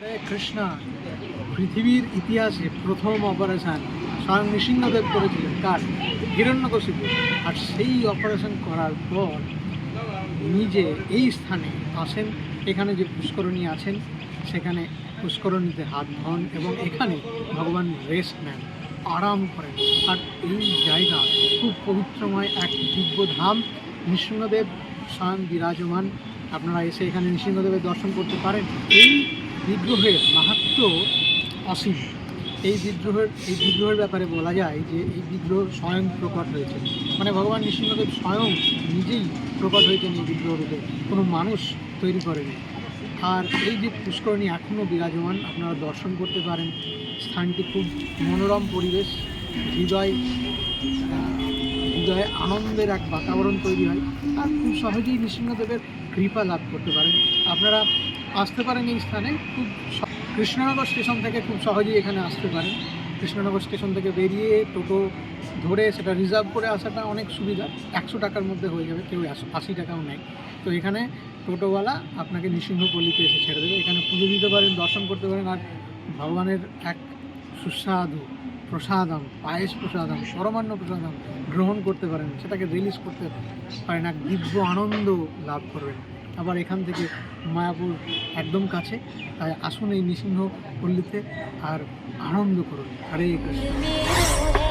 কৃষ্ণা। পৃথিবীর ইতিহাসে প্রথম অপারেশন স্বয়ং নৃসিংহদেব করেছিলেন। কার? হিরণ্যকশিপু আর সেই অপারেশন করার পর নিজে এই স্থানে আসেন। এখানে যে পুষ্করণী আছেন, সেখানে পুষ্করণীতে হাত ধন এবং এখানে ভগবান রেস্ট নেন। আরাম করেন। আর এই জায়গা খুব পবিত্রময় এক দিব্য ধাম। নৃসিংহদেব স্বয়ং বিরাজমান। আপনারা এসে এখানে নৃসিংহদেবের দর্শন করতে পারেন। এই বিগ্রহের মাহাত্ম অসীম। এই বিদ্রোহের এই বিদ্রোহের ব্যাপারে বলা যায় যে এই বিদ্রোহ স্বয়ং প্রকট হয়েছে। মানে ভগবান নৃসিংহদেব স্বয়ং নিজেই প্রকট হয়েছেন এই বিগ্রহ রূপে। কোনো মানুষ তৈরি করেনি। আর এই যে পুষ্করণী এখনও বিরাজমান, আপনারা দর্শন করতে পারেন। স্থানটি খুব মনোরম পরিবেশ, হৃদয় হৃদয়ে আনন্দের এক বাতাবরণ তৈরি হয়। আর খুব সহজেই নৃসিংহদেবের কৃপা লাভ করতে পারেন। আপনারা আসতে পারেন এই স্থানে। খুব কৃষ্ণনগর স্টেশন থেকে খুব সহজেই এখানে আসতে পারেন। কৃষ্ণনগর স্টেশন থেকে বেরিয়ে টোটো ধরে সেটা রিজার্ভ করে আসাটা অনেক সুবিধা। একশো টাকার মধ্যে হয়ে যাবে, কেউ আশ- টাকাও নেয় তো এখানে টোটোওয়ালা আপনাকে নৃসিংহপল্লীতে এসে ছেড়ে দেবে। এখানে পুজো দিতে পারেন, দর্শন করতে পারেন, আর ভগবানের এক সুস্বাদু প্রসাদম, পায়েস প্রসাদম, পরমান্ন প্রসাদম গ্রহণ করতে পারেন। সেটাকে রিলিজ করতে পারেন। এক দিব্য আনন্দ লাভ করবেন। আবার এখান থেকে মায়াপুর একদম কাছে। তাই আসুন এই নৃসিংহ পল্লীতে আর আনন্দ করুন। হরে কৃষ্ণ।